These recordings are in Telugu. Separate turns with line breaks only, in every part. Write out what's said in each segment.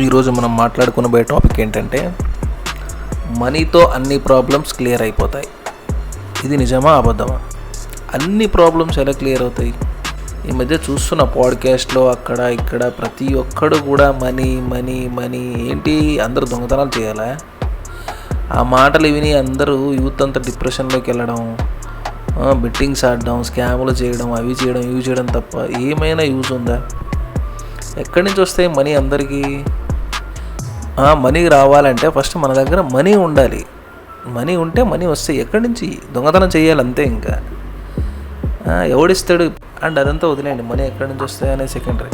ఈరోజు మనం మాట్లాడుకునబోయే టాపిక్ ఏంటంటే మనీతో అన్ని ప్రాబ్లమ్స్ క్లియర్ అయిపోతాయి. ఇది నిజమా అబద్ధమా? అన్ని ప్రాబ్లమ్స్ ఎలా క్లియర్ అవుతాయి? ఈ మధ్య చూస్తున్న పాడ్కాస్ట్లో అక్కడ ఇక్కడ ప్రతి ఒక్కడు కూడా మనీ మనీ మనీ ఏంటి? అందరూ దొంగతనాలు చేయాలా? ఆ మాటలు విని అందరూ యూత్ అంతా డిప్రెషన్లోకి వెళ్ళడం బెట్టింగ్స్ ఆడడం స్కాములు చేయడం అవి చేయడం ఇవి చేయడం తప్ప ఏమైనా యూజ్ ఉందా? ఎక్కడి నుంచి వస్తాయి మనీ అందరికీ? మనీ రావాలంటే ఫస్ట్ మన దగ్గర మనీ ఉండాలి. మనీ ఉంటే మనీ వస్తాయి ఎక్కడి నుంచి దొంగతనం చేయాలి అంతే ఇంకా. ఎవడిస్తాడు? అండ్ అదంతా వదిలేయండి మనీ ఎక్కడి నుంచి వస్తాయి అనేది secondary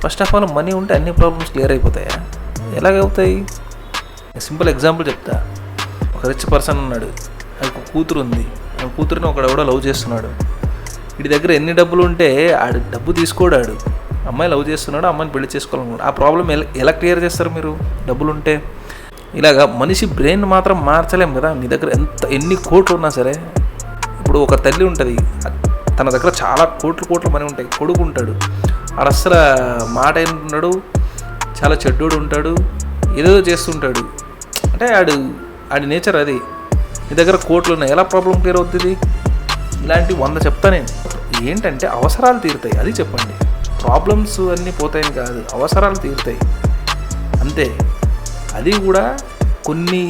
first of all money ఉంటే అన్ని ప్రాబ్లమ్స్ క్లియర్ అయిపోతాయా? ఎలాగవుతాయి సింపుల్ ఎగ్జాంపుల్ చెప్తా. ఒక రిచ్ పర్సన్ ఉన్నాడు ఒక కూతురు ఉంది. ఆ కూతురుని ఒకడెవడో లవ్ చేస్తున్నాడు. వీడి దగ్గర ఎన్ని డబ్బులు ఉంటే ఆ డబ్బు తీసుకోడాడు. అమ్మాయి లవ్ చేస్తున్నాడు అమ్మాయిని పెళ్ళి చేసుకోవాలనుకున్నాడు. ఆ ప్రాబ్లం ఎలా క్లియర్ చేస్తారు మీరు? డబ్బులు ఉంటే ఇలాగా మనిషి బ్రెయిన్ మాత్రం మార్చలేం కదా. మీ దగ్గర ఎంత ఎన్ని కోట్లు ఉన్నా సరే ఇప్పుడు ఒక తల్లి ఉంటుంది. తన దగ్గర చాలా కోట్లు కోట్లు మనీ ఉంటాయి. కొడుకు ఉంటాడు. ఆడు అస్సలు మాట ఉంటాడు చాలా చెడ్డోడు ఉంటాడు. ఏదో చేస్తుంటాడు. అంటే ఆడు ఆడి నేచర్ అది. నీ దగ్గర కోట్లు ఉన్నాయి. ఎలా ప్రాబ్లం క్లియర్ అవుతుంది? ఇలాంటి వంద చెప్తా నేను. ఏంటంటే అవసరాలు తీరుతాయి. అది చెప్పండి. ప్రాబ్లమ్స్ అన్నీ పోతాయని కాదు అవసరాలు తీరుతాయి. అంతే. అది కూడా కొన్ని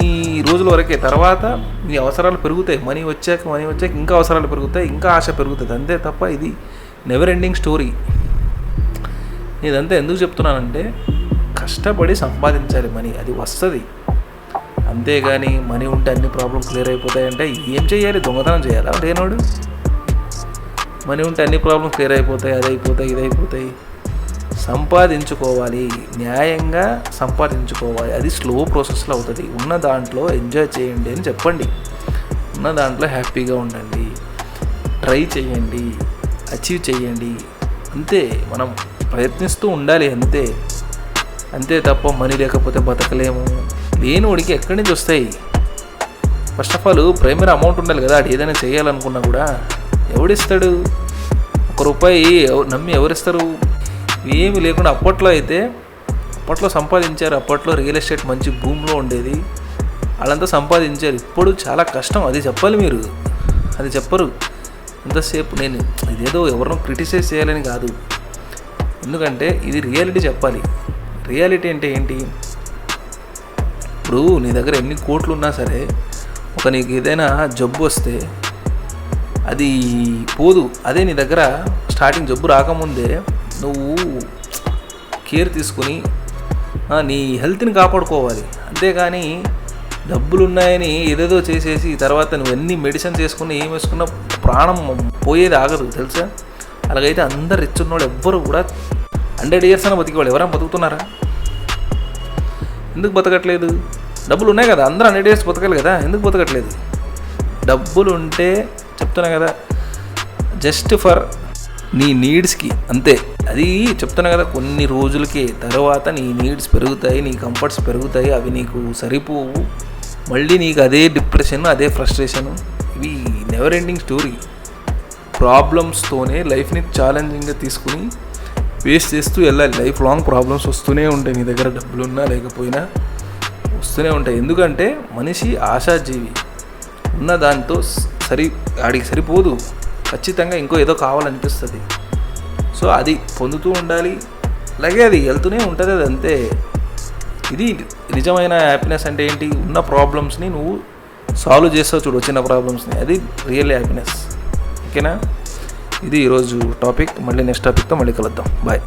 రోజుల వరకే. తర్వాత మీ అవసరాలు పెరుగుతాయి. మనీ వచ్చాక మనీ వచ్చాక ఇంకా అవసరాలు పెరుగుతాయి ఇంకా ఆశ పెరుగుతుంది. అంతే తప్ప ఇది నెవర్ ఎండింగ్ స్టోరీ ఇదంతా ఎందుకు చెప్తున్నానంటే కష్టపడి సంపాదించాలి మనీ. అది వస్తుంది. అంతేగాని మనీ ఉంటే అన్ని ప్రాబ్లం క్లియర్ అయిపోతాయంటే ఏం చేయాలి దొంగతనం చేయాలా లేనోడు? మనీ ఉంటే అన్ని ప్రాబ్లమ్స్ క్లియర్ అయిపోతాయి అది అయిపోతాయి ఇది అయిపోతాయి. సంపాదించుకోవాలి. న్యాయంగా సంపాదించుకోవాలి. అది స్లో ప్రాసెస్లో అవుతుంది. ఉన్న దాంట్లో ఎంజాయ్ చేయండి అని చెప్పండి. ఉన్న దాంట్లో హ్యాపీగా ఉండండి. ట్రై చేయండి. అచీవ్ చేయండి. అంతే. మనం ప్రయత్నిస్తూ ఉండాలి అంతే. అంతే తప్ప మనీ లేకపోతే బతకలేము. లేనివాడికి ఎక్కడి నుంచి వస్తాయి? First of all primary amount ఉండాలి కదా. అది ఏదైనా చేయాలనుకున్నా కూడా ఎవడిస్తాడు? ఒక్క రూపాయి నమ్మి ఎవరిస్తారు? ఏమి లేకుండా అప్పట్లో అయితే అప్పట్లో సంపాదించారు అప్పట్లో రియల్ ఎస్టేట్ మంచి భూమిలో ఉండేది. వాళ్ళంతా సంపాదించారు. ఇప్పుడు చాలా కష్టం. అది చెప్పాలి మీరు. అది చెప్పరు. ఎంతసేపు నేను ఇదేదో ఎవరినో క్రిటిసైజ్ చేయాలని కాదు. ఎందుకంటే ఇది రియాలిటీ చెప్పాలి. రియాలిటీ అంటే ఏంటి? ఇప్పుడు నీ దగ్గర ఎన్ని కోట్లు ఉన్నా సరే ఒక నీకు ఏదైనా జబ్బు వస్తే అది పోదు. అదే నీ దగ్గర స్టార్టింగ్ జబ్బు రాకముందే నువ్వు కేర్ తీసుకుని నీ హెల్త్ని కాపాడుకోవాలి. అంతేగాని డబ్బులు ఉన్నాయని ఏదేదో చేసేసి తర్వాత నువ్వు ఎన్ని మెడిసిన్స్ వేసుకుని ఏం వేసుకున్నా ప్రాణం పోయేది ఆగదు తెలుసా? అలాగైతే అందరు రిచ్ ఉన్నోళ్ళు ఎవ్వరు కూడా హండ్రెడ్ ఇయర్స్ అని బతికేవాళ్ళు. ఎవరైనా బతుకుతున్నారా? ఎందుకు బతకట్లేదు? డబ్బులు ఉన్నాయి కదా అందరూ హండ్రెడ్ ఇయర్స్ బతకాలి కదా ఎందుకు బతకట్లేదు? డబ్బులు ఉంటే చెప్తున్నా కదా. జస్ట్ ఫర్ నీ నీడ్స్కి అంతే. అది చెప్తున్నా కదా కొన్ని రోజులకి తర్వాత నీ నీడ్స్ పెరుగుతాయి నీ కంఫర్ట్స్ పెరుగుతాయి అవి నీకు సరిపోవు. మళ్ళీ నీకు అదే డిప్రెషన్ అదే ఫ్రస్ట్రేషన్ ఇవి నెవర్ ఎండింగ్ స్టోరీ ప్రాబ్లమ్స్తోనే లైఫ్ని ఛాలెంజింగ్గా తీసుకుని వేస్ట్ చేస్తూ వెళ్ళాలి. లైఫ్ లాంగ్ ప్రాబ్లమ్స్ వస్తూనే ఉంటాయి నీ దగ్గర డబ్బులున్నా లేకపోయినా వస్తూనే ఉంటాయి. ఎందుకంటే మనిషి ఆశాజీవి. ఉన్న దాంతో సరి ఆడికి సరిపోదు. ఖచ్చితంగా ఇంకో ఏదో కావాలనిపిస్తుంది. సో అది పొందుతూ ఉండాలి. అలాగే అది వెళ్తూనే ఉంటుంది అది అంతే. ఇది నిజమైన హ్యాపీనెస్ అంటే ఏంటి? ఉన్న ప్రాబ్లమ్స్ని నువ్వు సాల్వ్ చేస్తావు చూడు వచ్చిన ప్రాబ్లమ్స్ని అది రియల్ హ్యాపీనెస్ ఓకేనా? ఇది ఈరోజు టాపిక్ మళ్ళీ నెక్స్ట్ టాపిక్తో మళ్ళీ కలుద్దాం. బాయ్